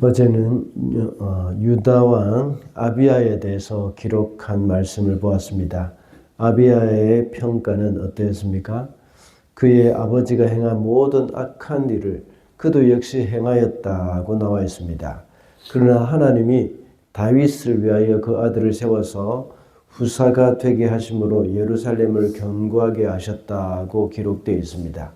어제는 어, 유다 왕 아비야에 대해서 기록한 말씀을 보았습니다. 아비야의 평가는 어떠했습니까? 그의 아버지가 행한 모든 악한 일을 그도 역시 행하였다고 나와 있습니다. 그러나 하나님이 다윗을 위하여 그 아들을 세워서 후사가 되게 하심으로 예루살렘을 견고하게 하셨다고 기록되어 있습니다.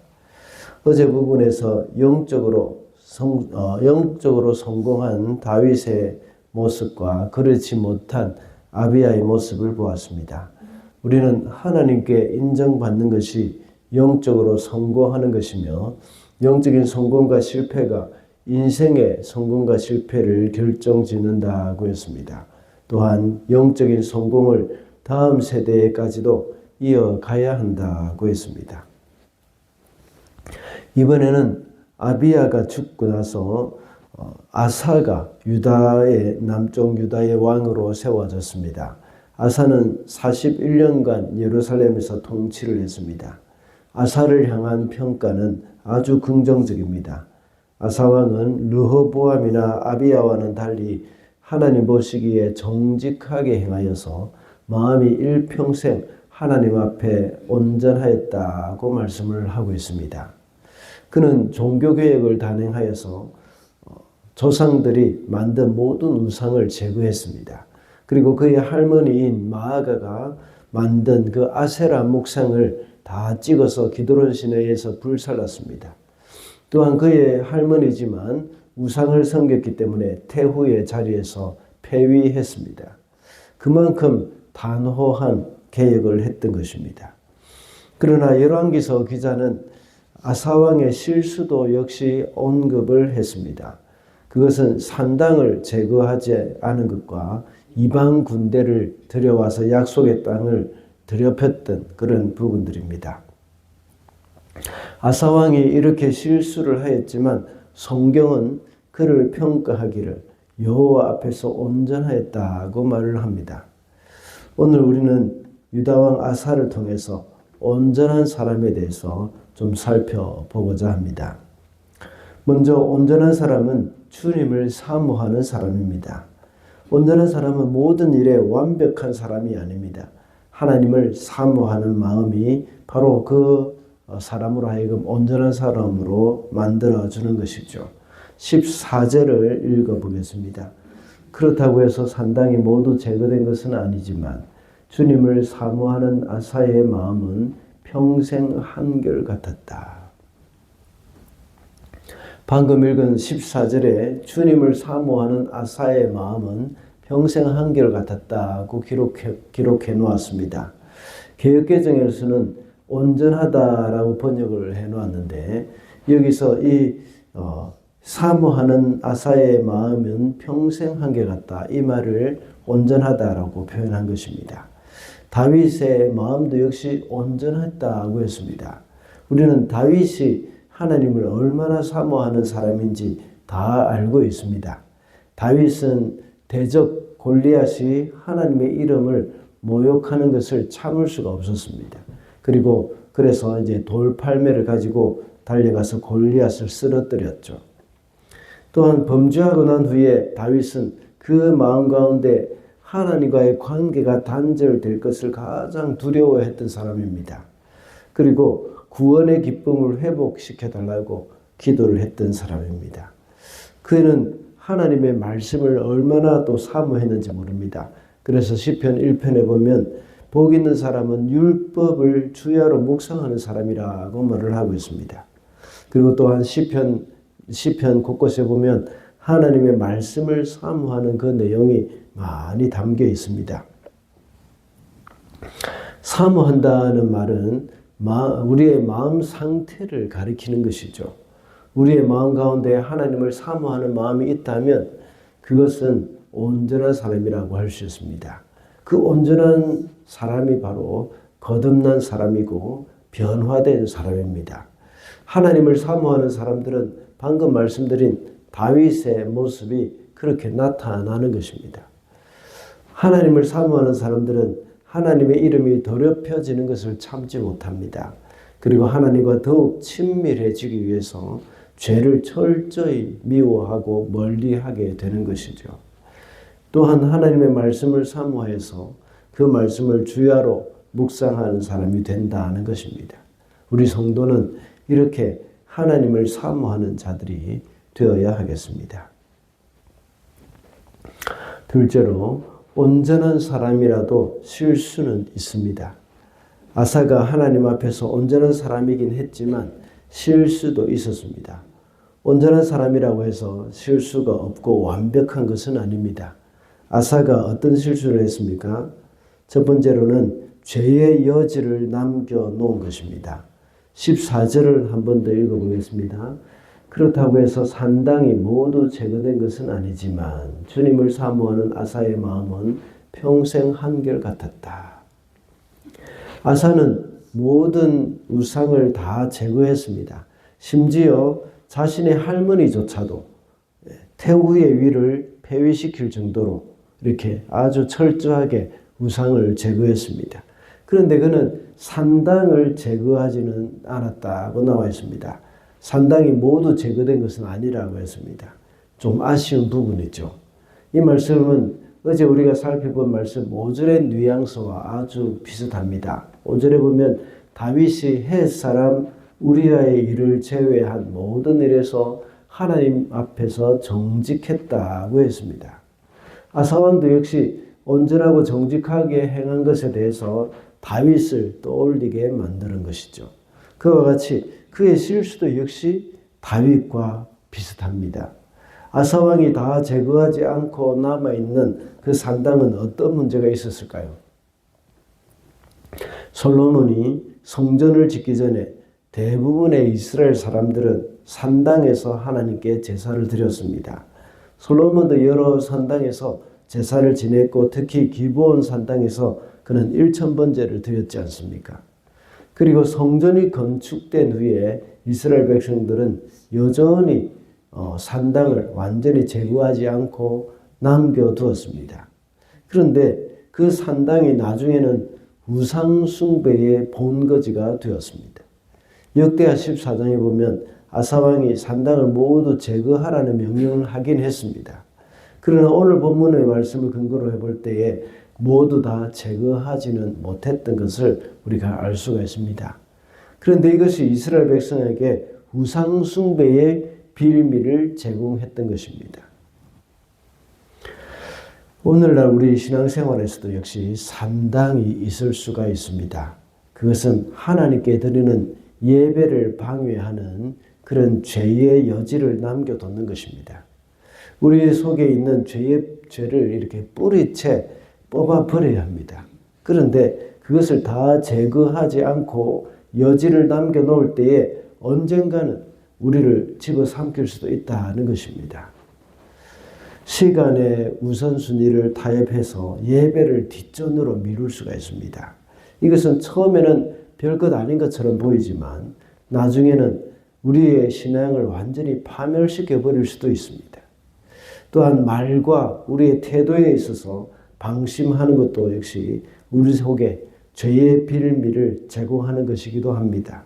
어제 부분에서 영적으로 성, 어, 영적으로 성공한 다윗의 모습과 그렇지 못한 아비야의 모습을 보았습니다. 우리는 하나님께 인정받는 것이 영적으로 성공하는 것이며 영적인 성공과 실패가 인생의 성공과 실패를 결정짓는다고 했습니다. 또한 영적인 성공을 다음 세대까지도 이어가야 한다고 했습니다. 이번에는 아비야가 죽고 나서 어, 아사가 유다의 남쪽 유다의 왕으로 세워졌습니다. 아사는 41년간 예루살렘에서 통치를 했습니다. 아사를 향한 평가는 아주 긍정적입니다. 아사 왕은 르호보암이나 아비야와는 달리 하나님 보시기에 정직하게 행하여서 마음이 일평생 하나님 앞에 온전하였다고 말씀을 하고 있습니다. 그는 종교개혁을 단행하여서 어, 조상들이 만든 모든 우상을 제거했습니다. 그리고 그의 할머니인 마아가가 만든 그 아세라 목상을 다 찍어서 기도론 시내에서 불살랐습니다. 또한 그의 할머니지만 우상을 섬겼기 때문에 태후의 자리에서 폐위했습니다. 그만큼 단호한 개혁을 했던 것입니다. 그러나 열왕기서 기자는 아사왕의 실수도 역시 언급을 했습니다. 그것은 산당을 제거하지 않은 것과 이방 군대를 들여와서 약속의 땅을 들여폈던 그런 부분들입니다. 아사왕이 이렇게 실수를 하였지만 성경은 그를 평가하기를 여호와 앞에서 온전하였다고 말을 합니다. 오늘 우리는 유다왕 아사를 통해서 온전한 사람에 대해서 좀 살펴보고자 합니다. 먼저 온전한 사람은 주님을 사모하는 사람입니다. 온전한 사람은 모든 일에 완벽한 사람이 아닙니다. 하나님을 사모하는 마음이 바로 그 사람으로 하여금 온전한 사람으로 만들어주는 것이죠. 14절을 읽어보겠습니다. 그렇다고 해서 산당이 모두 제거된 것은 아니지만 주님을 사모하는 아사의 마음은 평생 한결 같았다. 방금 읽은 14절에 주님을 사모하는 아사의 마음은 평생 한결 같았다고 기록해, 기록해 놓았습니다. 개혁개정에서는 온전하다라고 번역을 해 놓았는데 여기서 이 어, 사모하는 아사의 마음은 평생 한결 같다. 이 말을 온전하다라고 표현한 것입니다. 다윗의 마음도 역시 온전했다고 했습니다. 우리는 다윗이 하나님을 얼마나 사모하는 사람인지 다 알고 있습니다. 다윗은 대적 골리앗이 하나님의 이름을 모욕하는 것을 참을 수가 없었습니다. 그리고 그래서 이제 돌팔매를 가지고 달려가서 골리앗을 쓰러뜨렸죠. 또한 범죄하고 난 후에 다윗은 그 마음 가운데 하나님과의 관계가 단절될 것을 가장 두려워했던 사람입니다. 그리고 구원의 기쁨을 회복시켜 달라고 기도를 했던 사람입니다. 그는 하나님의 말씀을 얼마나 또 사모했는지 모릅니다. 그래서 시편 1편에 보면 복 있는 사람은 율법을 주야로 묵상하는 사람이라고 말을 하고 있습니다. 그리고 또한 시편 시편 곳곳에 보면 하나님의 말씀을 사모하는 그 내용이 많이 담겨 있습니다. 사모한다는 말은 우리의 마음 상태를 가리키는 것이죠. 우리의 마음 가운데 하나님을 사모하는 마음이 있다면 그것은 온전한 사람이라고 할 수 있습니다. 그 온전한 사람이 바로 거듭난 사람이고 변화된 사람입니다. 하나님을 사모하는 사람들은 방금 말씀드린 다윗의 모습이 그렇게 나타나는 것입니다. 하나님을 사모하는 사람들은 하나님의 이름이 더럽혀지는 것을 참지 못합니다. 그리고 하나님과 더욱 친밀해지기 위해서 죄를 철저히 미워하고 멀리하게 되는 것이죠. 또한 하나님의 말씀을 사모해서 그 말씀을 주야로 묵상하는 사람이 된다는 것입니다. 우리 성도는 이렇게 하나님을 사모하는 자들이 되어야 하겠습니다. 둘째로 온전한 사람이라도 실수는 있습니다. 아사가 하나님 앞에서 온전한 사람이긴 했지만 실수도 있었습니다. 온전한 사람이라고 해서 실수가 없고 완벽한 것은 아닙니다. 아사가 어떤 실수를 했습니까? 첫 번째로는 죄의 여지를 남겨놓은 것입니다. 14절을 한 번 더 읽어보겠습니다. 그렇다고 해서 산당이 모두 제거된 것은 아니지만 주님을 사모하는 아사의 마음은 평생 한결 같았다. 아사는 모든 우상을 다 제거했습니다. 심지어 자신의 할머니조차도 태후의 위를 폐위시킬 정도로 이렇게 아주 철저하게 우상을 제거했습니다. 그런데 그는 산당을 제거하지는 않았다고 나와 있습니다. 산당이 모두 제거된 것은 아니라고 했습니다. 좀 아쉬운 부분이죠. 이 말씀은 어제 우리가 살펴본 말씀 5절의 뉘앙스와 아주 비슷합니다. 5절에 보면 다윗이 헷 사람 우리아의 일을 제외한 모든 일에서 하나님 앞에서 정직했다고 했습니다. 아사왕도 역시 온전하고 정직하게 행한 것에 대해서 다윗을 떠올리게 만드는 것이죠. 그와 같이 그의 실수도 역시 다윗과 비슷합니다. 아사왕이 다 제거하지 않고 남아있는 그 산당은 어떤 문제가 있었을까요? 솔로몬이 성전을 짓기 전에 대부분의 이스라엘 사람들은 산당에서 하나님께 제사를 드렸습니다. 솔로몬도 여러 산당에서 제사를 지냈고 특히 기브온 산당에서 그는 일천 번제를 드렸지 않습니까? 그리고 성전이 건축된 후에 이스라엘 백성들은 여전히 어, 산당을 완전히 제거하지 않고 남겨두었습니다. 그런데 그 산당이 나중에는 우상숭배의 본거지가 되었습니다. 역대하 14장에 보면 아사왕이 산당을 모두 제거하라는 명령을 하긴 했습니다. 그러나 오늘 본문의 말씀을 근거로 해볼 때에 모두 다 제거하지는 못했던 것을 우리가 알 수가 있습니다. 그런데 이것이 이스라엘 백성에게 우상숭배의 빌미를 제공했던 것입니다. 오늘날 우리 신앙생활에서도 역시 산당이 있을 수가 있습니다. 그것은 하나님께 드리는 예배를 방해하는 그런 죄의 여지를 남겨두는 것입니다. 우리 속에 있는 죄의 죄를 이렇게 뿌리채 뽑아 버려야 합니다. 그런데 그것을 다 제거하지 않고 여지를 남겨 놓을 때에 언젠가는 우리를 집어삼킬 수도 있다는 것입니다. 시간의 우선순위를 타협해서 예배를 뒷전으로 미룰 수가 있습니다. 이것은 처음에는 별것 아닌 것처럼 보이지만 나중에는 우리의 신앙을 완전히 파멸시켜 버릴 수도 있습니다. 또한 말과 우리의 태도에 있어서 방심하는 것도 역시 우리 속에 죄의 빌미를 제공하는 것이기도 합니다.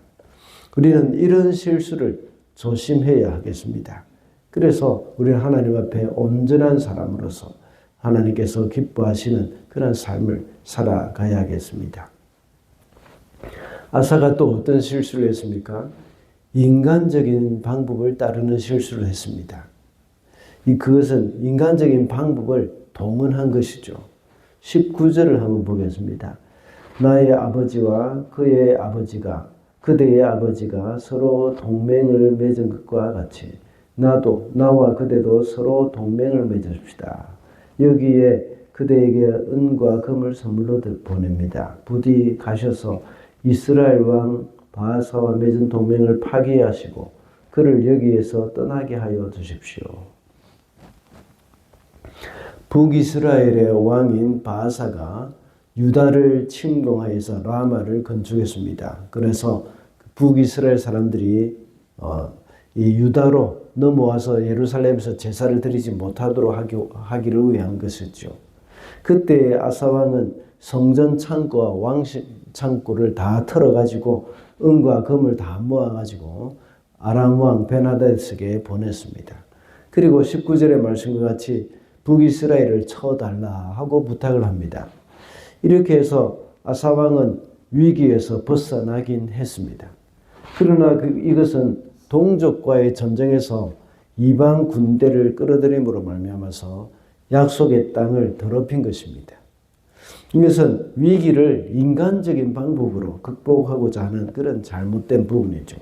우리는 이런 실수를 조심해야 하겠습니다. 그래서 우리는 하나님 앞에 온전한 사람으로서 하나님께서 기뻐하시는 그런 삶을 살아가야겠습니다. 아사가 또 어떤 실수를 했습니까? 인간적인 방법을 따르는 실수를 했습니다. 이 그것은 인간적인 방법을 동원한 것이죠. 19절을 한번 보겠습니다. 나의 아버지와 그의 아버지가 그대의 아버지가 서로 동맹을 맺은 것과 같이 나도 나와 그대도 서로 동맹을 맺읍시다. 여기에 그대에게 은과 금을 선물로 보냅니다. 부디 가셔서 이스라엘 왕 바하사와 맺은 동맹을 파기하시고 그를 여기에서 떠나게 하여 주십시오. 북이스라엘의 왕인 바하사가 유다를 침공하여서 라마를 건축했습니다. 그래서 북이스라엘 사람들이 어, 이 유다로 넘어와서 예루살렘에서 제사를 드리지 못하도록 하기, 하기 를 위한 것이죠. 그때 아사 왕은 성전 창고와 왕실 창고를 다 털어가지고 은과 금을 다 모아가지고 아람 왕 베나데스에게 보냈습니다. 그리고 19절의 말씀과 같이 북이스라엘을 쳐달라 하고 부탁을 합니다. 이렇게 해서 아사 왕은 위기에서 벗어나긴 했습니다. 그러나 그 이것은 동족과의 전쟁에서 이방 군대를 끌어들임으로 말미암아서 약속의 땅을 더럽힌 것입니다. 이것은 위기를 인간적인 방법으로 극복하고자 하는 그런 잘못된 부분이죠.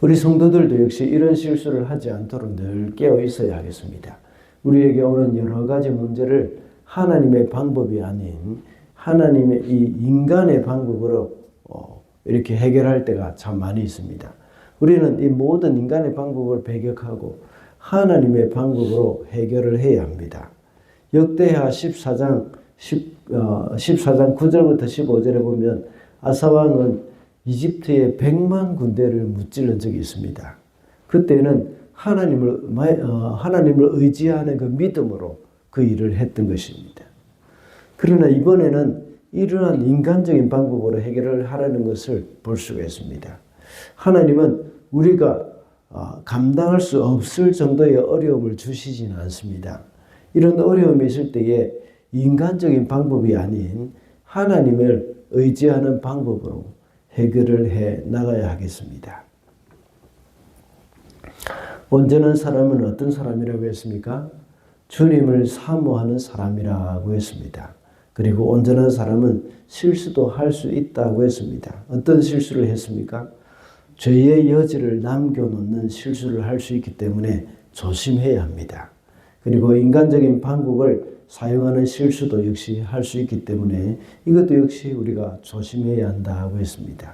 우리 성도들도 역시 이런 실수를 하지 않도록 늘 깨어 있어야 하겠습니다. 우리에게 오는 여러 가지 문제를 하나님의 방법이 아닌 하나님의 이 인간의 방법으로 어, 이렇게 해결할 때가 참 많이 있습니다. 우리는 이 모든 인간의 방법을 배격하고 하나님의 방법으로 해결을 해야 합니다. 역대하 14장 10, 어, 14장 9절부터 15절에 보면 아사왕은 이집트의 100만 군대를 무찌른 적이 있습니다. 그때는 하나님을 어, 하나님을 의지하는 그 믿음으로 그 일을 했던 것입니다. 그러나 이번에는 이러한 인간적인 방법으로 해결을 하라는 것을 볼 수가 있습니다. 하나님은 우리가 어, 감당할 수 없을 정도의 어려움을 주시지는 않습니다. 이런 어려움이 있을 때에 인간적인 방법이 아닌 하나님을 의지하는 방법으로 해결을 해 나가야 하겠습니다. 온전한 사람은 어떤 사람이라고 했습니까? 주님을 사모하는 사람이라고 했습니다. 그리고 온전한 사람은 실수도 할 수 있다고 했습니다. 어떤 실수를 했습니까? 죄의 여지를 남겨놓는 실수를 할 수 있기 때문에 조심해야 합니다. 그리고 인간적인 방법을 사용하는 실수도 역시 할 수 있기 때문에 이것도 역시 우리가 조심해야 한다고 했습니다.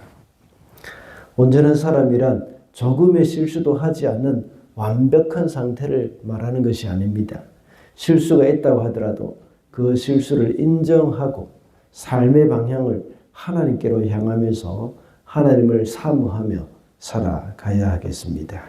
온전한 사람이란 조금의 실수도 하지 않는 완벽한 상태를 말하는 것이 아닙니다. 실수가 있다고 하더라도 그 실수를 인정하고 삶의 방향을 하나님께로 향하면서 하나님을 사모하며 살아가야 하겠습니다.